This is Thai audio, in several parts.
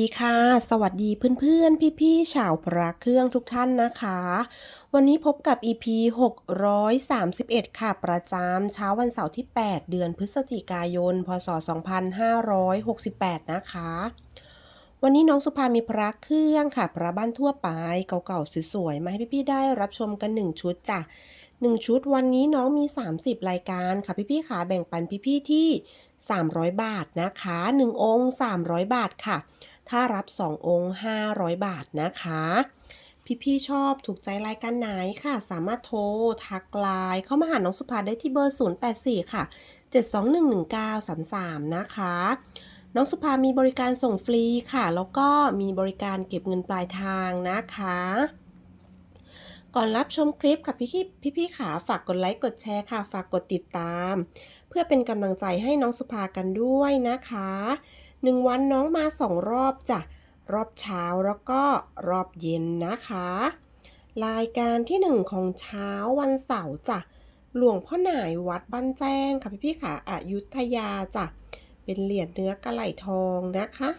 ดีค่ะ สวัสดีเพื่อนๆ พี่ๆ ชาวพระเครื่องทุกท่านนะคะ วันนี้พบกับ EP 631 ค่ะ ประจำเช้าวันเสาร์ที่ 8 เดือนพฤศจิกายน พศ 2568 นะคะ วันนี้น้องสุภามีพระเครื่องค่ะ พระบ้านทั่วไป เก่าๆ สวยๆ มาให้พี่ๆ ได้รับชมกัน 1 ชุดจ้ะ1 ชุดวันนี้น้องมี 30 รายการค่ะพี่ๆขาแบ่งปันพี่ๆ ที่ 300 บาทนะคะ 1 องค์ 300 บาทค่ะ ถ้ารับ 2 องค์ 500 บาทนะคะ พี่ๆชอบถูกใจรายการไหนค่ะ สามารถโทร ทักไลน์เข้ามาหาน้องสุภาได้ที่เบอร์ 084 ค่ะ 7211933 นะคะน้องสุภามีบริการส่งฟรีค่ะ แล้วก็มีบริการเก็บเงินปลายทางนะคะ ก่อนรับชมคลิปค่ะพี่พี่พี่ๆขาฝากกดไลค์กดแชร์ค่ะ ฝากกดติดตาม เพื่อเป็นกำลังใจให้น้องสุภากันด้วยนะคะ หนึ่งวันน้องมาสองรอบจ้ะ รอบเช้าแล้วก็รอบเย็นนะคะ รายการที่หนึ่งของเช้าวันเสาร์จ้ะ หลวงพ่อหน่ายวัดบ้านแจ้งค่ะพี่พี่ๆขาอายุทยาจ้ะ เป็นเหรียญเนื้อกระไหลทองนะคะ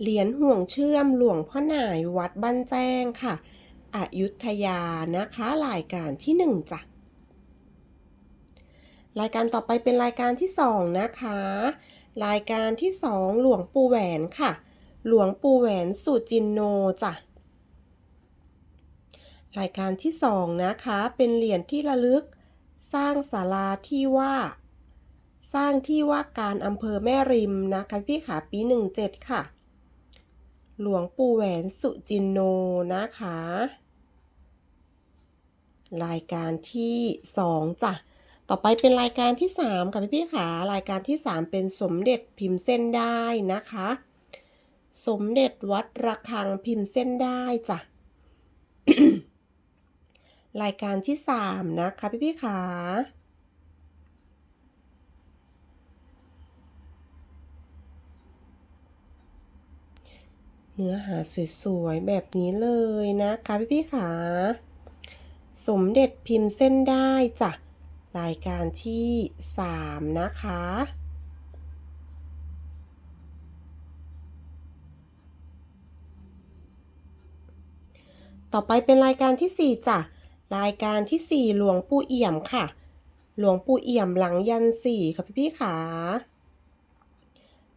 เหรียญห่วงเชื่อมหลวงพ่อหน่ายวัดบ้านแจ้งค่ะอยุธยานะคะ รายการที่หนึ่งจ้ะรายการต่อไปเป็นรายการที่สองนะคะ รายการที่สองหลวงปู่แหวนค่ะ หลวงปู่แหวนสุจินโนจ้ะ รายการที่สองนะคะ เป็นเหรียญที่ระลึก สร้างศาลาที่ว่า สร้างที่ว่าการอำเภอแม่ริมนะคะพี่ขาปีหนึ่งเจ็ดค่ะ หลวงปู่แหวนสุจินโนนะคะ รายการที่ 2 จ้ะ ต่อไปเป็นรายการที่ 3 ค่ะพี่พี่ขารายการที่ 3 เป็นสมเด็จพิมพ์เส้นได้นะคะ สมเด็จวัดระฆังพิมพ์เส้นได้จ้ะรายการที่ 3 นะคะพี่พี่ขาเนื้อหาสวยๆ แบบนี้เลยนะคะพี่พี่ขา สมเด็จพิมพ์เส้นได้จ้ะ รายการที่ 3 นะคะ ต่อไปเป็นรายการที่ 4จ้ะ รายการที่ 4 หลวงปู่เอี่ยมค่ะ หลวงปู่เอี่ยมหลังยันสี่ค่ะพี่พี่ๆขา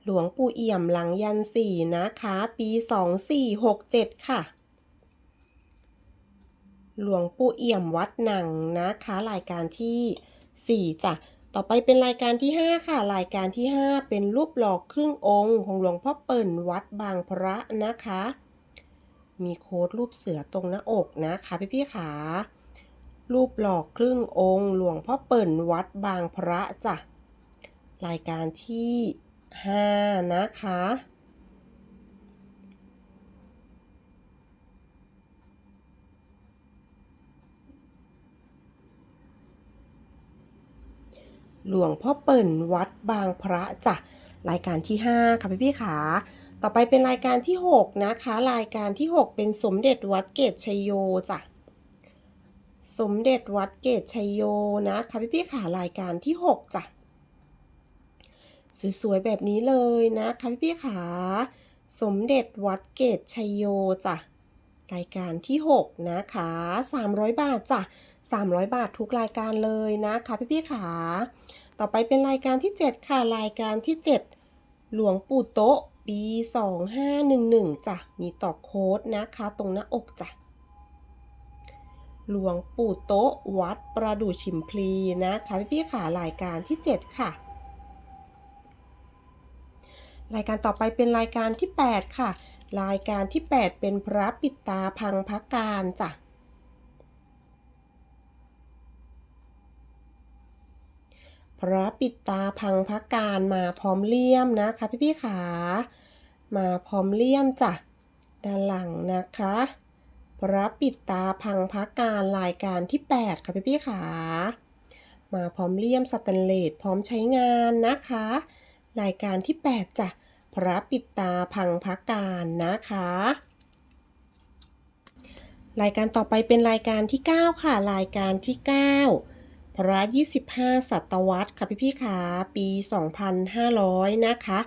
หลวงปู่เอี่ยมหลังยันสี่นะคะ ปี 2467 ค่ะ หลวงปู่เอี่ยมวัดหนังนะคะ รายการที่ 4จ้ะต่อไปเป็นรายการที่ 5 ค่ะ รายการที่ 5 เป็นรูปหล่อครึ่งองค์ของหลวงพ่อเปิ่นวัดบางพระนะคะ มีโค้ดรูปเสือตรงหน้าอกนะคะพี่พี่ๆขารูปหล่อครึ่งองค์หลวงพ่อเปิ่นวัดบางพระจ้ะรายการที่ 5 นะคะ หลวงพ่อเปิ่นวัดบางพระจ้ะรายการที่ 5 ค่ะพี่พี่ขาต่อไปเป็นรายการที่ 6 นะคะ รายการที่ 6 เป็นสมเด็จวัดเกตชยโยจ้ะสมเด็จวัดเกตชยโยนะคะพี่พี่ขารายการที่ 6 จ้ะ สวยๆแบบนี้เลยนะคะพี่พี่ขาสมเด็จวัดเกตชยโยจ้ะรายการที่ 6 นะคะ 300 บาทจ้ะ 300 บาททุกรายการเลยนะคะพี่พี่ๆขาต่อไปเป็นรายการที่ 7 ค่ะ รายการที่ 7 หลวงปู่โต๊ะ ปี 2511จ้ะมีต่อโค้ดนะคะ ตรงหน้าอกจ้ะหลวงปู่โต๊ะ วัดประดู่ชิมพลีนะคะ พี่พี่ๆขารายการที่ 7 ค่ะ รายการต่อไปเป็นรายการที่ 8 ค่ะ รายการที่ 8 เป็นพระปิดตาพังพักการจ้ะ พระปิดตาพังพักการมาพร้อมเลี่ยมนะคะพี่พี่ขามาพร้อมเลี่ยมจ้ะด้านหลังนะคะ พระปิดตาพังพักการรายการที่ 8 ค่ะพี่พี่ขามาพร้อมเลี่ยมสแตนเลสพร้อมใช้งานนะคะ รายการที่ 8จ้ะพระปิดตาพังพักการนะคะรายการต่อไปเป็นรายการที่ 9 ค่ะ รายการที่ 9 พระ25 ศตวรรษค่ะพี่ๆค่ะปี 2500 นะคะ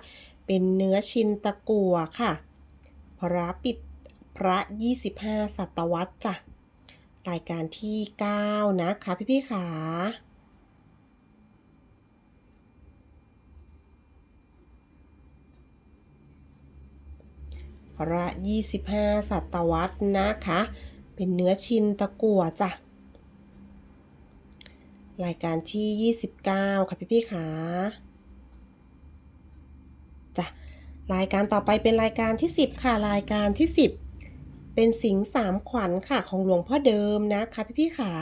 เป็นเนื้อชินตะกัวค่ะ พระปิดพระ 25 ศตวรรษจ้ะรายการที่ 9 นะคะพี่ๆขาพระ25 ศตวรรษนะคะ เป็นเนื้อชินตะกัวจ้ะ รายการที่ 29 ค่ะพี่ๆขาจ้ะรายการต่อไปเป็นรายการที่ 10 ค่ะ รายการที่ 10 เป็นสิงสามขวัญค่ะ ของหลวงพ่อเดิมนะคะพี่ๆขา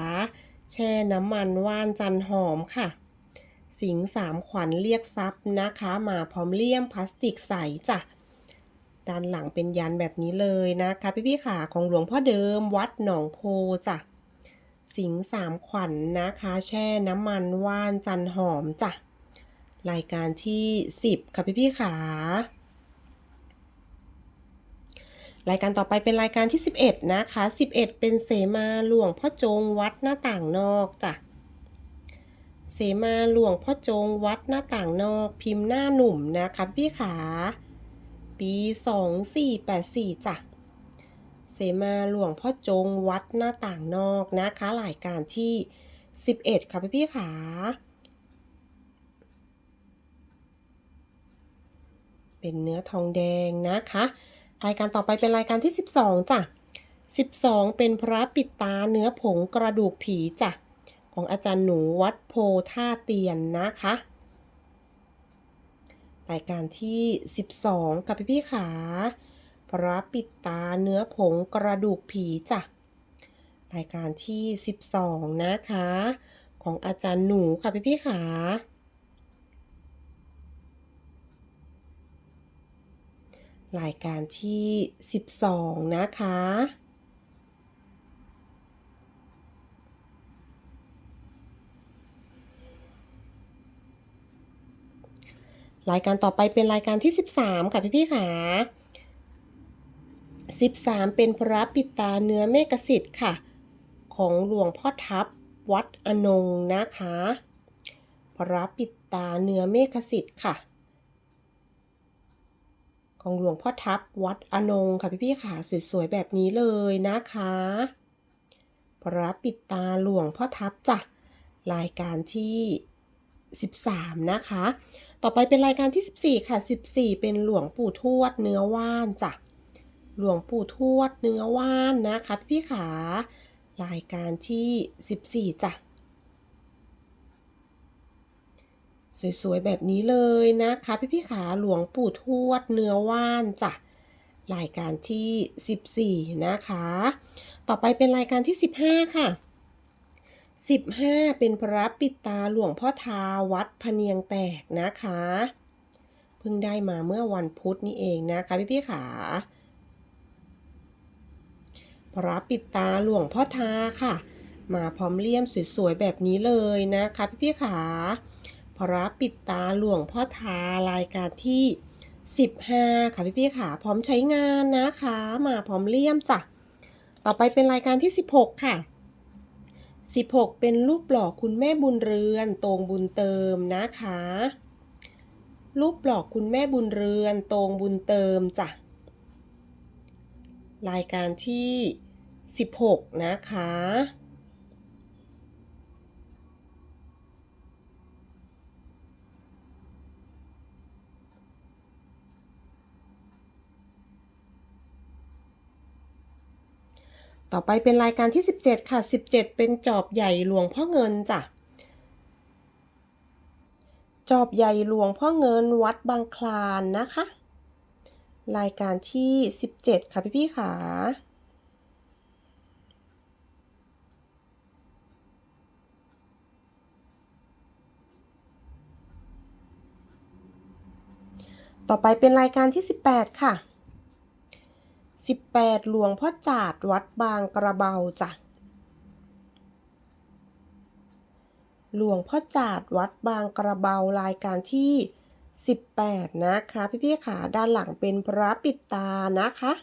แช่น้ำมันว่านจันหอมค่ะ สิงสามขวัญเรียกทรัพย์นะคะ มาพร้อมเลี่ยมพลาสติกใสจ้ะด้านหลังเป็นยันแบบนี้เลยนะคะพี่ๆขาของหลวงพ่อเดิมวัดหนองโพจ้ะ สิงสามขวัญนนะคะ แช่น้ำมันว่านจันหอมจ้ะ รายการที่ 10 ค่ะพี่ๆขารายการต่อไปเป็นรายการที่ 11 นะคะ 11 เป็นเสมาหลวงพ่อจงวัดหน้าต่างนอกจ้ะ เสมาหลวงพ่อจงวัดหน้าต่างนอก พิมพ์หน้าหนุ่มนะคะพี่ขา ปี 2484จ้ะ เสมาหลวงพ่อจงวัดหน้าต่างนอกนะคะรายการที่ 11 ค่ะพี่พี่ขาเป็นเนื้อทองแดงนะคะ รายการต่อไปเป็นรายการที่ 12จ้ะ12 เป็นพระปิดตาเนื้อผงกระดูกผีจ้ะของอาจารย์หนูวัดโพท่าเตียนนะคะ รายการที่ 12 กับพี่พี่ๆขา พระปิดตาเนื้อผงกระดูกผีจ้ะ รายการที่ 12 นะคะ ของอาจารย์หนูค่ะพี่พี่ขารายการที่ 12 นะคะรายการต่อไปเป็นรายการที่ 13 ค่ะพี่พี่ขา 13 เป็นพระปิตาเนื้อเมฆสิทธิ์ค่ะ ของหลวงพ่อทับวัดอนงนะคะ พระปิตาเนื้อเมฆสิทธิ์ค่ะ ของหลวงพ่อทับวัดอนงค่ะพี่พี่ๆขาสวยๆแบบนี้เลยนะคะ พระปิตาหลวงพ่อทับจ้ะรายการที่ 13 นะคะ ต่อไปเป็นรายการที่ 14 ค่ะ 14 เป็นหลวงปู่ทวดเนื้อว่านจ้ะ หลวงปู่ทวดเนื้อว่านนะคะพี่ขารายการที่ 14จ้ะสวยๆแบบนี้เลยนะคะพี่ๆขาหลวงปู่ทวดเนื้อว่านจ้ะรายการที่ 14 นะคะ ต่อไปเป็นรายการที่ 15 ค่ะ 15 เป็นพระปิดตาหลวงพ่อทาวัดพะเนียงแตกนะคะ เพิ่งได้มาเมื่อวันพุธนี่เองนะคะพี่พี่ขา พระปิดตาหลวงพ่อทาค่ะ มาพร้อมเลี่ยมสวยๆแบบนี้เลยนะคะพี่พี่ๆขาพระปิดตาหลวงพ่อทารายการที่ 15 ค่ะพี่พี่ๆขาพร้อมใช้งานนะคะ มาพร้อมเลี่ยมจ้ะต่อไปเป็นรายการที่ 16 ค่ะ 16 เป็นรูปหล่อคุณแม่บุญเรือนตรงบุญเติมนะคะรูปหล่อคุณแม่บุญเรือนตรงบุญเติมจ้ะ รายการที่ 16 นะคะ ต่อไปเป็นรายการที่ 17 ค่ะ 17 เป็นจอบใหญ่หลวงพ่อเงินจ้ะจอบใหญ่หลวงพ่อเงินวัดบางคลานนะคะ รายการที่ 17 ค่ะพี่พี่ขา ต่อไปเป็นรายการที่ 18 ค่ะ 18 หลวงพ่อจาดวัดบางกระเบาจ้ะ หลวงพ่อจาดวัดบางกระเบารายการที่ 18 นะคะ พี่ๆขาด้านหลังเป็นพระปิดตานะคะ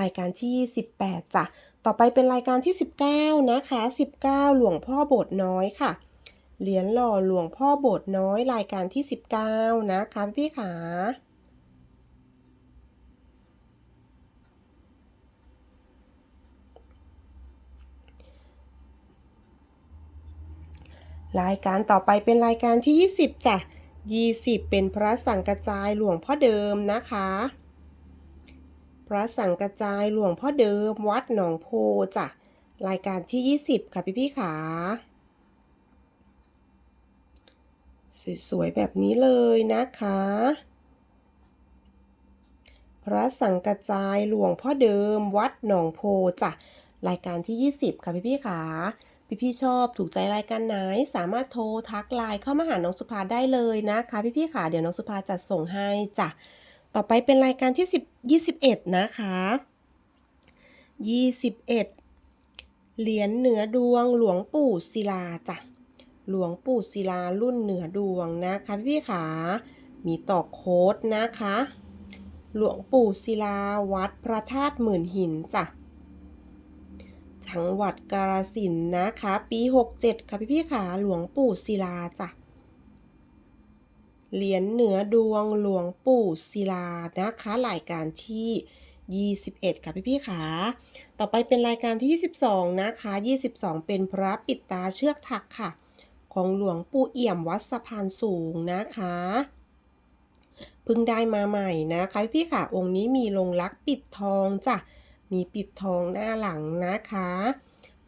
รายการที่ 18 จ้ะ ต่อไปเป็นรายการที่ 19 นะคะ 19 หลวงพ่อโบสถ์น้อยค่ะ เหรียญหล่อหลวงพ่อโบสถ์น้อยรายการที่ 19 นะคะพี่ขารายการต่อไปเป็นรายการที่ 20จ้ะ20 เป็นพระสังกระจายหลวงพ่อเดิมนะคะ พระสังกระจายหลวงพ่อเดิมวัดหนองโพจ้ะรายการที่ 20 ค่ะพี่พี่ขา สวยๆแบบนี้เลยนะคะ พระสังกระจายหลวงพ่อเดิมวัดหนองโพจ้ะรายการที่ 20 ค่ะพี่พี่ๆขาพี่ๆชอบถูกใจรายการไหน สามารถโทรทักไลน์เข้ามาหาน้องสุภาได้เลยนะคะ พี่ๆขาเดี๋ยวน้องสุภาจัดส่งให้จ้ะต่อไปเป็นรายการที่10 21 นะคะ 21 เหรียญเหนือดวงหลวงปู่ศิลาจ้ะ หลวงปู่ศิลารุ่นเหนือดวงนะคะพี่ๆขามีต่อโค้ดนะคะ หลวงปู่ศิลาวัดพระธาตุหมื่นหินจ้ะจังหวัดกาฬสินธุ์นะคะ ปี 67 ค่ะพี่ๆขาหลวงปู่ศิลาจ้ะเหรียญเหนือดวงหลวงปู่ศิลานะคะรายการที่ 21 ค่ะพี่ๆขาต่อไปเป็นรายการที่ 22 นะคะ 22 เป็นพระปิดตาเชือกถักค่ะ ของหลวงปู่เอี่ยมวัดสะพานสูงนะคะเพิ่งได้มาใหม่นะคะพี่ค่ะองค์นี้มีลงลักปิดทองจ้ะมีปิดทองหน้าหลังนะคะ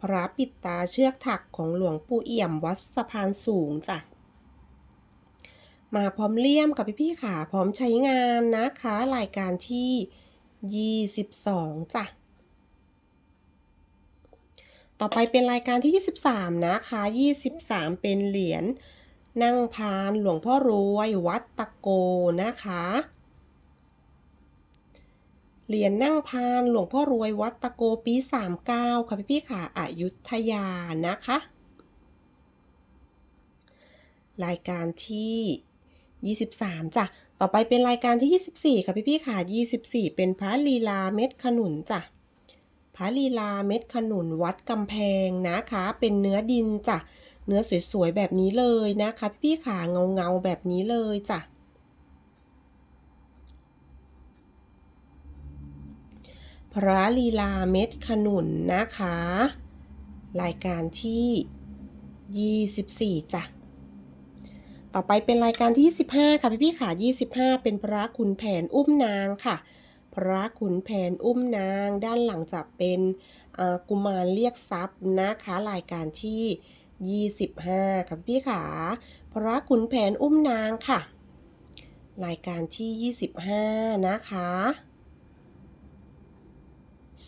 พระปิดตาเชือกถักของหลวงปู่เอี่ยมวัดสะพานสูงจ้ะมาพร้อมเลี่ยมกับพี่ๆค่ะพร้อมใช้งานนะคะ รายการที่ 22จ้ะ ต่อไปเป็นรายการที่ 23 นะคะ 23 เป็นเหรียญนั่งพานหลวงพ่อรวยวัดตะโกนะคะ เหรียญนั่งพานหลวงพ่อรวยวัดตะโกปี 39 ค่ะพี่ๆค่ะอยุธยานะคะ รายการที่ 23จ้ะ ต่อไปเป็นรายการที่ 24 ค่ะพี่ๆค่ะ 24 เป็นพระลีลาเม็ดขนุนจ้ะ พระลีลาเม็ดขนุนวัดกำแพงนะคะ เป็นเนื้อดินจ้ะเนื้อสวยๆแบบนี้เลยนะคะ พี่ๆค่ะเงาๆแบบนี้เลยจ้ะพระลีลาเม็ดขนุนนะคะ รายการที่ 24จ้ะต่อไปเป็นรายการที่ 25 ค่ะพี่ๆค่ะ25 เป็นพระขุนแผนอุ้มนางค่ะ พระขุนแผนอุ้มนางด้านหลังจะเป็นกุมารเรียกทรัพย์นะคะรายการที่ 25ค่ะพี่ขาพระขุนแผนอุ้มนางค่ะ รายการที่ 25 นะคะ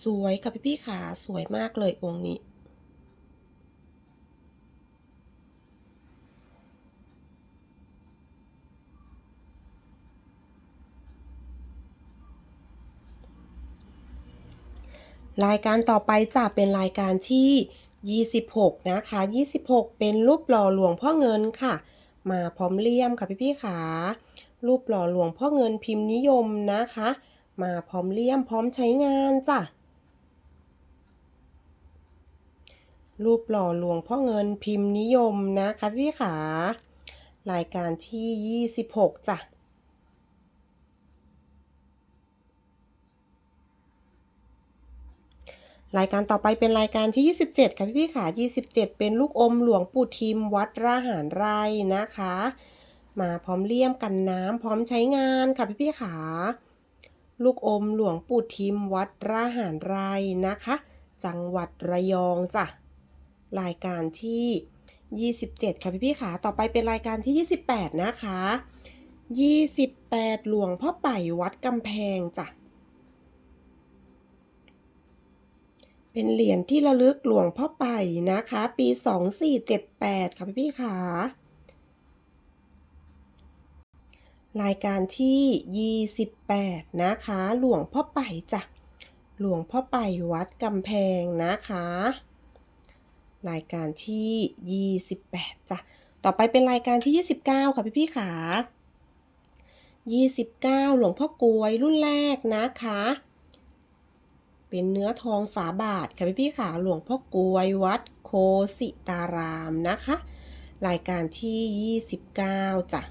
สวยค่ะพี่พี่ขาสวยมากเลยองค์นี้ รายการต่อไปจะเป็นรายการที่ 26 นะคะ 26 เป็นรูปหล่อหลวงพ่อเงินค่ะ มาพร้อมเลี่ยมค่ะพี่ๆขารูปหล่อหลวงพ่อเงินพิมพ์นิยมนะคะ มาพร้อมเลี่ยมพร้อมใช้งานจ้ะ รูปหล่อหลวงพ่อเงินพิมพ์นิยมนะคะพี่ขา รายการที่ 26จ้ะ รายการต่อไปเป็นรายการที่ 27 ค่ะพี่ๆค่ะ27 เป็นลูกอมหลวงปู่ทิมวัดราหารไรนะคะ มาพร้อมเลี่ยมกันน้ำพร้อมใช้งานค่ะพี่ๆค่ะลูกอมหลวงปู่ทิมวัดราหารไรนะคะ จังหวัดระยองจ้ะรายการที่ 27 ค่ะพี่ๆค่ะต่อไปเป็นรายการที่ 28 นะคะ 28 หลวงพ่อไป่วัดกำแพงจ้ะ เป็นเหรียญที่ระลึกหลวงพ่อไป่นะคะ ปี 2478 ค่ะพี่ๆค่ะ รายการที่ 28 นะคะ หลวงพ่อไป่จ้ะ หลวงพ่อไป่วัดกำแพงนะคะ รายการที่ 28 จ้ะ ต่อไปเป็นรายการที่ 29 ค่ะพี่ๆค่ะ 29 หลวงพ่อกลวยรุ่นแรกนะคะ เป็นเนื้อทองฝาบาทค่ะพี่ๆค่ะหลวงพ่อกวยวัดโคสิตารามนะคะ รายการที่ 29จ้ะ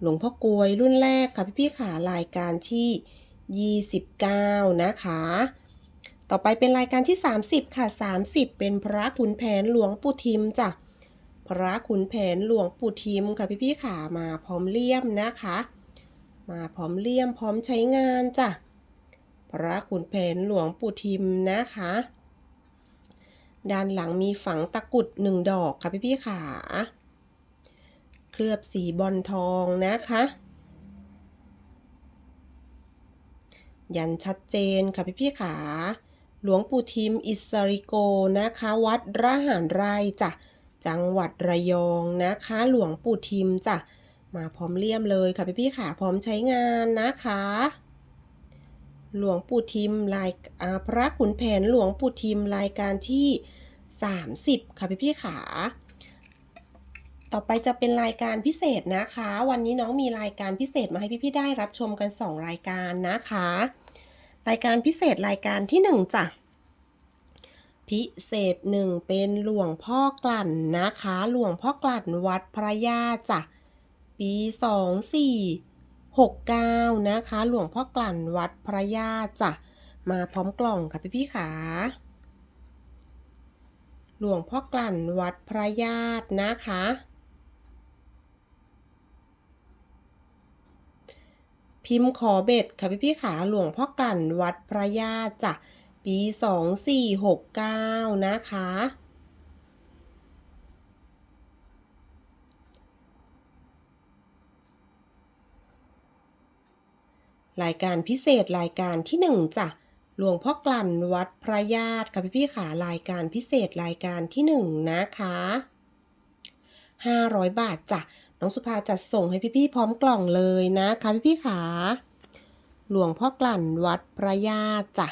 หลวงพ่อกวยรุ่นแรกค่ะพี่ๆขารายการที่ 29 นะคะ ต่อไปเป็นรายการที่ 30 ค่ะ 30 เป็นพระขุนแผนหลวงปู่ทิมจ้ะ พระขุนแผนหลวงปู่ทิมค่ะพี่ๆขามาพร้อมเลี่ยมนะคะ มาพร้อมเลี่ยมพร้อมใช้งานจ้ะพระขุนแผนหลวงปู่ทิมนะคะ ด้านหลังมีฝังตะกุดหนึ่งดอกค่ะพี่ๆขาเคลือบสีบอลทองนะคะ ยันชัดเจนค่ะพี่พี่ๆขาหลวงปู่ทิมอิสริโกนะคะ วัดระหารไรจ้ะ จังหวัดระยองนะคะ หลวงปู่ทิมจ้ะมาพร้อมเลี่ยมเลยค่ะพี่พี่ๆขาพร้อมใช้งานนะคะ หลวงปู่ทิมรายอ่าพระขุนแผนหลวงปู่ทิมรายการที่ 30 ค่ะพี่พี่ขาต่อไปจะเป็นรายการพิเศษนะคะ วันนี้น้องมีรายการพิเศษมาให้พี่ๆได้รับชมกัน 2 รายการนะคะ รายการพิเศษรายการที่ 1จ้ะ พิเศษ1เป็นหลวงพ่อกลั่นนะคะ หลวงพ่อกลั่นวัดพระยาจ้ะ ปี2469นะคะ หลวงพ่อกลั่นวัดพระยาจ้ะ มาพร้อมกล่องค่ะพี่ๆขาหลวงพ่อกลั่นวัดพระญาตินะคะ พิมพ์ขอเบ็ดค่ะพี่พี่ขาหลวงพ่อกลั่นวัดพระญาติจ้ะ ปี 2469 นะคะ รายการพิเศษรายการที่ 1จ้ะหลวงพ่อกลั่นวัดพระญาติค่ะพี่พี่ขารายการพิเศษรายการที่ 1 นะคะ 500 บาทจ้ะน้องสุภาจัดส่งให้พี่ๆพร้อมกล่องเลยนะคะพี่พี่ขา หลวงพ่อกลั่นวัดพระญาติจ้ะ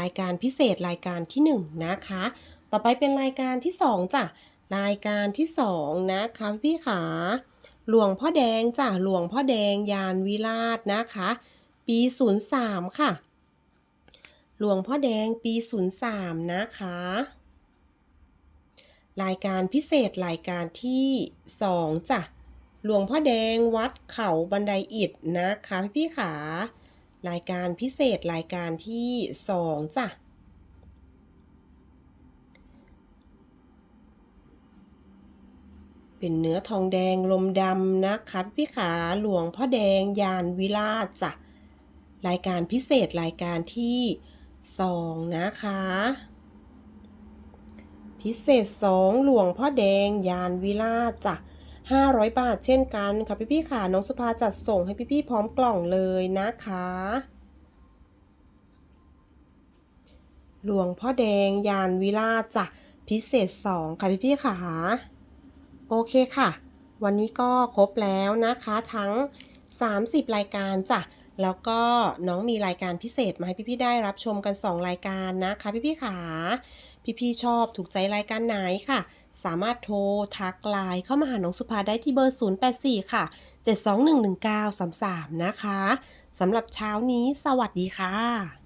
รายการพิเศษรายการที่ 1 นะคะ ต่อไปเป็นรายการที่ 2จ้ะรายการที่2นะคะพี่ขาหลวงพ่อแดงจ้ะหลวงพ่อแดงยานวิราชนะคะ ปี 03 ค่ะ หลวงพ่อแดงปี 03 นะคะ รายการพิเศษรายการที่2จ้ะหลวงพ่อแดงวัดเขาบันไดอิฐนะคะพี่ขา รายการพิเศษรายการที่2จ้ะ เป็นเนื้อทองแดงลมดำนะคะพี่ขาหลวงพ่อแดงยานวิราชจ้ะ รายการพิเศษรายการที่2นะคะ พิเศษ2หลวงพ่อแดงยานวิราชจ้ะ 500 บาทเช่นกันค่ะพี่พี่ๆค่ะน้องสุภาจัดส่งให้พี่พี่ๆพร้อมกล่องเลยนะคะหลวงพ่อแดงยานวิราชจ้ะพิเศษ 2 ค่ะพี่พี่ๆค่ะโอเคค่ะ วันนี้ก็ครบแล้วนะคะทั้ง 30 รายการจ้ะแล้วก็น้องมีรายการพิเศษมาให้พี่ๆได้รับชมกัน 2 รายการนะคะพี่ๆค่ะ พี่ๆชอบถูกใจรายการไหนค่ะ สามารถโทรทักไลน์เข้ามาหาน้องสุภาได้ที่เบอร์ 084 ค่ะ 7211933 นะคะสำหรับเช้านี้สวัสดีค่ะ